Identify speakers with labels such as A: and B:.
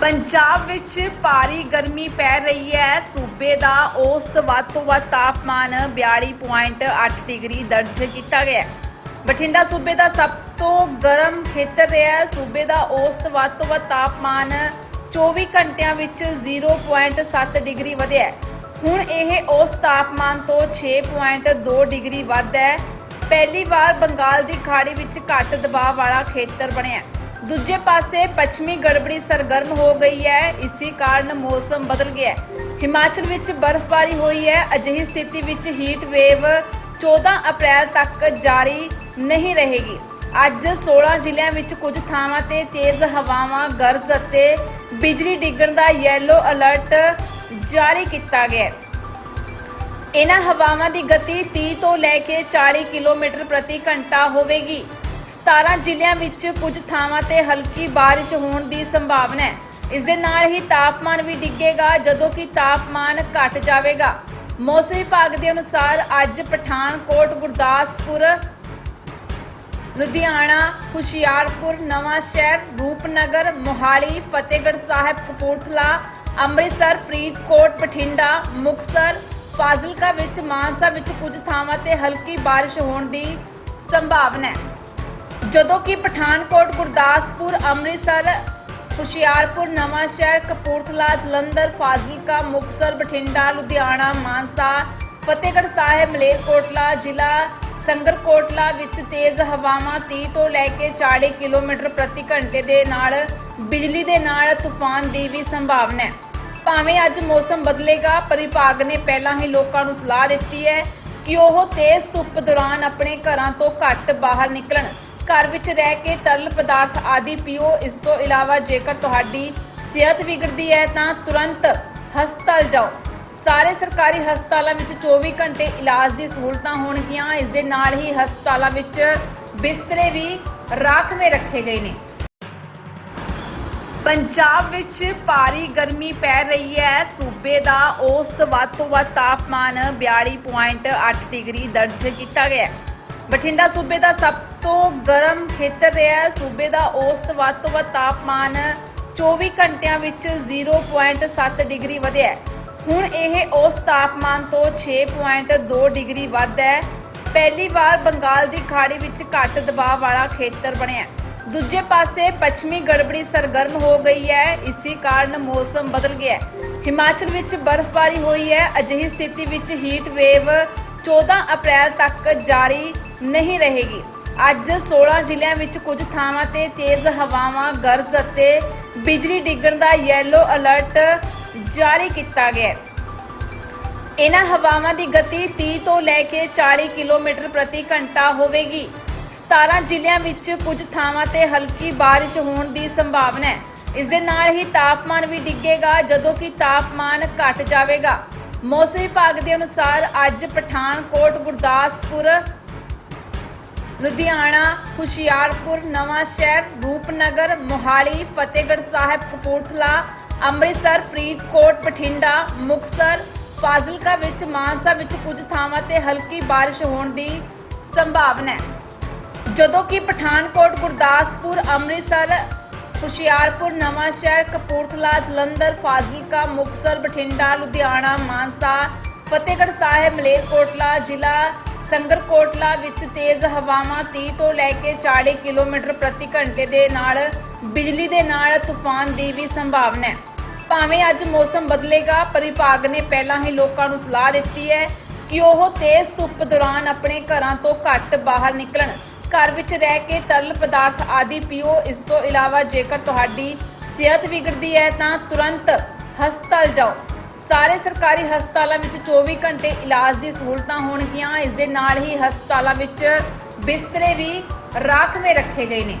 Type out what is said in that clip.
A: ਪੰਜਾਬ ਵਿੱਚ ਭਾਰੀ ਗਰਮੀ ਪੈ ਰਹੀ ਹੈ। ਸੂਬੇ ਦਾ ਔਸਤ ਵੱਧ ਤੋਂ ਵੱਧ ਤਾਪਮਾਨ 42.8 ਡਿਗਰੀ ਦਰਜ ਕੀਤਾ ਗਿਆ। ਬਠਿੰਡਾ ਸੂਬੇ ਦਾ ਸਭ ਤੋਂ ਗਰਮ ਖੇਤਰ ਰਿਹਾ ਸੂਬੇ ਦਾ ਔਸਤ ਵੱਧ ਤੋਂ ਵੱਧ ਤਾਪਮਾਨ 24 ਘੰਟਿਆਂ ਵਿੱਚ 0.7 ਡਿਗਰੀ ਵਧਿਆ ਹੁਣ ਇਹ ਔਸਤ ਤਾਪਮਾਨ ਤੋਂ 6.2 ਡਿਗਰੀ ਵੱਧ ਹੈ। ਪਹਿਲੀ ਵਾਰ ਬੰਗਾਲ ਦੀ ਖਾੜੀ ਵਿੱਚ ਘੱਟ ਦਬਾਅ ਵਾਲਾ ਖੇਤਰ ਬਣਿਆ ਦੂਜੇ ਪਾਸੇ ਪੱਛਮੀ ਗੜਬੜੀ ਸਰਗਰਮ ਹੋ ਗਈ ਹੈ। ਇਸੇ ਕਾਰਨ ਮੌਸਮ ਬਦਲ ਗਿਆ ਹੈ। ਹਿਮਾਚਲ ਵਿੱਚ ਬਰਫ਼ਬਾਰੀ ਹੋਈ ਹੈ। ਅਜਿਹੀ ਸਥਿਤੀ ਵਿੱਚ ਹੀਟ ਵੇਵ 14 ਅਪ੍ਰੈਲ ਤੱਕ ਜਾਰੀ ਨਹੀਂ ਰਹੇਗੀ। ਅੱਜ 16 ਜ਼ਿਲ੍ਹਿਆਂ ਵਿੱਚ ਕੁਝ ਥਾਵਾਂ ਤੇ ਤੇਜ਼ ਹਵਾਵਾਂ, ਗਰਜ ਅਤੇ ਬਿਜਲੀ ਡਿੱਗਣ ਦਾ ਯੈਲੋ ਅਲਰਟ ਜਾਰੀ ਕੀਤਾ ਗਿਆ ਹੈ। ਇਹਨਾਂ ਹਵਾਵਾਂ ਦੀ ਗਤੀ 30 ਤੋਂ ਲੈ ਕੇ 40 ਕਿਲੋਮੀਟਰ ਪ੍ਰਤੀ ਘੰਟਾ ਹੋਵੇਗੀ। 17 ਜ਼ਿਲ੍ਹਿਆਂ ਵਿੱਚ ਕੁਝ ਥਾਵਾਂ ਤੇ ਹਲਕੀ ਬਾਰਿਸ਼ ਹੋਣ ਦੀ ਸੰਭਾਵਨਾ ਹੈ। ਇਸ ਦੇ ਨਾਲ ਹੀ ਤਾਪਮਾਨ ਵੀ ਡਿੱਗੇਗਾ, ਜਦੋਂ ਕਿ ਤਾਪਮਾਨ ਘਟ ਜਾਵੇਗਾ। ਮੌਸਮ ਵਿਭਾਗ ਦੇ ਅਨੁਸਾਰ ਅੱਜ ਪਠਾਨਕੋਟ, ਗੁਰਦਾਸਪੁਰ, ਲੁਧਿਆਣਾ, ਹੁਸ਼ਿਆਰਪੁਰ, ਨਵਾਂ ਸ਼ਹਿਰ, ਰੂਪਨਗਰ, ਮੋਹਾਲੀ, ਫਤਿਹਗੜ੍ਹ ਸਾਹਿਬ, ਕਪੂਰਥਲਾ, ਅੰਮ੍ਰਿਤਸਰ, ਫਰੀਦਕੋਟ, ਬਠਿੰਡਾ, ਮੁਕਤਸਰ, ਫਾਜ਼ਿਲਕਾ ਵਿੱਚ ਮਾਨਸਾ ਵਿੱਚ ਕੁਝ ਥਾਵਾਂ ਤੇ ਹਲਕੀ ਬਾਰਿਸ਼ ਹੋਣ ਦੀ ਸੰਭਾਵਨਾ ਹੈ। ਜਦੋਂ ਕਿ ਪਠਾਨਕੋਟ, ਗੁਰਦਾਸਪੁਰ, ਅੰਮ੍ਰਿਤਸਰ, ਹੁਸ਼ਿਆਰਪੁਰ ਨਵਾਂ ਸ਼ਹਿਰ ਕਪੂਰਥਲਾ, ਜਲੰਧਰ, ਫਾਜ਼ਿਲਕਾ, ਮੁਕਤਸਰ, ਬਠਿੰਡਾ, ਲੁਧਿਆਣਾ, ਮਾਨਸਾ, ਫਤਿਹਗੜ੍ਹ ਸਾਹਿਬ, ਮਲੇਰਕੋਟਲਾ ਜ਼ਿਲ੍ਹਾ, ਸੰਗਰਕੋਟਲਾ ਵਿੱਚ ਤੇਜ਼ ਹਵਾਵਾਂ 30 ਤੋਂ ਲੈ ਕੇ 40 ਕਿਲੋਮੀਟਰ ਪ੍ਰਤੀ ਘੰਟੇ ਦੇ ਨਾਲ ਬਿਜਲੀ ਦੇ ਨਾਲ ਤੂਫਾਨ ਦੀ ਵੀ ਸੰਭਾਵਨਾ ਹੈ। ਭਾਵੇਂ ਅੱਜ ਮੌਸਮ ਬਦਲੇਗਾ ਪਰ ਵਿਭਾਗ ਨੇ ਪਹਿਲਾਂ ਹੀ ਲੋਕਾਂ ਨੂੰ ਸਲਾਹ ਦਿੱਤੀ ਹੈ ਕਿ ਉਹ ਤੇਜ਼ ਧੁੱਪ ਦੌਰਾਨ ਆਪਣੇ ਘਰਾਂ ਤੋਂ ਘੱਟ ਬਾਹਰ ਨਿਕਲਣ। ਘਰ ਵਿੱਚ ਰਹਿ ਕੇ ਤਰਲ ਪਦਾਰਥ ਆਦਿ ਪੀਓ, ਇਸ ਤੋਂ ਇਲਾਵਾ ਜੇਕਰ ਤੁਹਾਡੀ ਸਿਹਤ ਵਿਗੜਦੀ ਹੈ ਤਾਂ ਤੁਰੰਤ ਹਸਪਤਾਲ ਜਾਓ। ਸਾਰੇ ਸਰਕਾਰੀ ਹਸਪਤਾਲਾਂ ਵਿੱਚ 24 ਘੰਟੇ ਇਲਾਜ ਦੀ ਸਹੂਲਤਾਂ ਹੋਣਗੀਆਂ। ਇਸ ਦੇ ਨਾਲ ਹੀ ਹਸਪਤਾਲਾਂ ਵਿੱਚ ਬਿਸਤਰੇ ਵੀ ਰਾਖਵੇਂ ਰੱਖੇ ਗਏ ਨੇ। ਪੰਜਾਬ ਵਿੱਚ ਭਾਰੀ ਗਰਮੀ ਪੈ ਰਹੀ ਹੈ। ਸੂਬੇ ਦਾ ਔਸਤ ਵੱਧ ਤੋਂ ਵੱਧ ਤਾਪਮਾਨ 42.8 ਡਿਗਰੀ ਦਰਜ ਕੀਤਾ ਗਿਆ ਹੈ। ਬਠਿੰਡਾ ਸੂਬੇ ਦਾ ਸਭ ਤੋਂ ਗਰਮ ਖੇਤਰ ਰਿਹਾ ਸੂਬੇ ਦਾ ਔਸਤ ਵੱਧ ਤੋਂ ਵੱਧ ਤਾਪਮਾਨ 24 ਘੰਟਿਆਂ ਵਿੱਚ 0.7 ਡਿਗਰੀ ਵਧਿਆ ਹੁਣ ਇਹ ਔਸਤ ਤਾਪਮਾਨ ਤੋਂ 6.2 ਡਿਗਰੀ ਵੱਧ ਹੈ। ਪਹਿਲੀ ਵਾਰ ਬੰਗਾਲ ਦੀ ਖਾੜੀ ਵਿੱਚ ਘੱਟ ਦਬਾਅ ਵਾਲਾ ਖੇਤਰ ਬਣਿਆ ਦੂਜੇ ਪਾਸੇ ਪੱਛਮੀ ਗੜਬੜੀ ਸਰਗਰਮ ਹੋ ਗਈ ਹੈ। ਇਸੇ ਕਾਰਨ ਮੌਸਮ ਬਦਲ ਗਿਆ ਹੈ। ਹਿਮਾਚਲ ਵਿੱਚ ਬਰਫ਼ਬਾਰੀ ਹੋਈ ਹੈ। ਅਜਿਹੀ ਸਥਿਤੀ ਵਿੱਚ ਹੀਟ ਵੇਵ 14 ਅਪ੍ਰੈਲ ਤੱਕ ਜਾਰੀ ਨਹੀਂ ਰਹੇਗੀ। ਅੱਜ 16 ਜ਼ਿਲ੍ਹਿਆਂ ਵਿੱਚ ਕੁਝ ਥਾਵਾਂ ਤੇ ਤੇਜ਼ ਹਵਾਵਾਂ, ਗਰਜ ਅਤੇ ਬਿਜਲੀ ਡਿੱਗਣ ਦਾ ਯੈਲੋ ਅਲਰਟ ਜਾਰੀ ਕੀਤਾ ਗਿਆ ਹੈ। ਇਹਨਾਂ ਹਵਾਵਾਂ ਦੀ ਗਤੀ 30 ਤੋਂ ਲੈ ਕੇ 40 ਕਿਲੋਮੀਟਰ ਪ੍ਰਤੀ ਘੰਟਾ ਹੋਵੇਗੀ। 17 ਜ਼ਿਲ੍ਹਿਆਂ ਵਿੱਚ ਕੁਝ ਥਾਵਾਂ ਤੇ ਹਲਕੀ ਬਾਰਿਸ਼ ਹੋਣ ਦੀ ਸੰਭਾਵਨਾ ਹੈ। ਇਸ ਦੇ ਨਾਲ ਹੀ ਤਾਪਮਾਨ ਵੀ ਡਿੱਗੇਗਾ, ਜਦੋਂ ਕਿ ਤਾਪਮਾਨ ਘਟ ਜਾਵੇਗਾ। ਮੌਸਮ ਵਿਭਾਗ ਦੇ ਅਨੁਸਾਰ ਅੱਜ ਪਠਾਨਕੋਟ, ਗੁਰਦਾਸਪੁਰ, ਲੁਧਿਆਣਾ, ਹੁਸ਼ਿਆਰਪੁਰ, ਨਵਾਂ ਸ਼ਹਿਰ, ਰੂਪਨਗਰ, ਮੋਹਾਲੀ, ਫਤਿਹਗੜ੍ਹ ਸਾਹਿਬ, ਕਪੂਰਥਲਾ, ਅੰਮ੍ਰਿਤਸਰ, ਫਰੀਦਕੋਟ, ਬਠਿੰਡਾ, ਮੁਕਤਸਰ, ਫਾਜ਼ਿਲਕਾ ਵਿੱਚ ਮਾਨਸਾ ਵਿੱਚ ਕੁਝ ਥਾਵਾਂ ਤੇ ਹਲਕੀ ਬਾਰਿਸ਼ ਹੋਣ ਦੀ ਸੰਭਾਵਨਾ ਹੈ। ਜਦੋਂ ਕਿ ਪਠਾਨਕੋਟ, ਗੁਰਦਾਸਪੁਰ, ਅੰਮ੍ਰਿਤਸਰ ਹੁਸ਼ਿਆਰਪੁਰ, ਨਵਾਂ ਸ਼ਹਿਰ, ਕਪੂਰਥਲਾ, ਜਲੰਧਰ, ਫਾਜ਼ਿਲਕਾ, ਮੁਕਤਸਰ, ਬਠਿੰਡਾ, ਲੁਧਿਆਣਾ, ਮਾਨਸਾ, ਫਤਿਹਗੜ੍ਹ ਸਾਹਿਬ, ਮਲੇਰਕੋਟਲਾ, ਜ਼ਿਲ੍ਹਾ ਸੰਗਰਕੋਟਲਾ ਵਿੱਚ ਤੇਜ਼ ਹਵਾਵਾਂ 30 ਤੋਂ ਲੈ ਕੇ 40 ਕਿਲੋਮੀਟਰ ਪ੍ਰਤੀ ਘੰਟੇ ਦੇ ਨਾਲ ਬਿਜਲੀ ਦੇ ਨਾਲ ਤੂਫਾਨ ਦੀ ਵੀ ਸੰਭਾਵਨਾ ਹੈ। ਭਾਵੇਂ ਅੱਜ ਮੌਸਮ ਬਦਲੇਗਾ ਪਰ ਵਿਭਾਗ ਨੇ ਪਹਿਲਾਂ ਹੀ ਲੋਕਾਂ ਨੂੰ ਸਲਾਹ ਦਿੱਤੀ ਹੈ ਕਿ ਉਹ ਤੇਜ਼ ਧੁੱਪ ਦੌਰਾਨ ਆਪਣੇ ਘਰਾਂ ਤੋਂ ਘੱਟ ਬਾਹਰ ਨਿਕਲਣ। ਘਰ ਵਿੱਚ ਰਹਿ ਕੇ ਤਰਲ ਪਦਾਰਥ ਆਦਿ ਪੀਓ, ਇਸ ਤੋਂ ਇਲਾਵਾ ਜੇਕਰ ਤੁਹਾਡੀ ਸਿਹਤ ਵਿਗੜਦੀ ਹੈ ਤਾਂ ਤੁਰੰਤ ਹਸਪਤਾਲ ਜਾਓ। ਸਾਰੇ ਸਰਕਾਰੀ ਹਸਪਤਾਲਾਂ ਵਿੱਚ 24 ਘੰਟੇ ਇਲਾਜ ਦੀ ਸਹੂਲਤਾਂ ਹੋਣਗੀਆਂ। ਇਸ ਦੇ ਨਾਲ ਹੀ ਹਸਪਤਾਲਾਂ ਵਿੱਚ ਬਿਸਤਰੇ ਵੀ ਰਾਖਵੇਂ ਰੱਖੇ ਗਏ ਨੇ।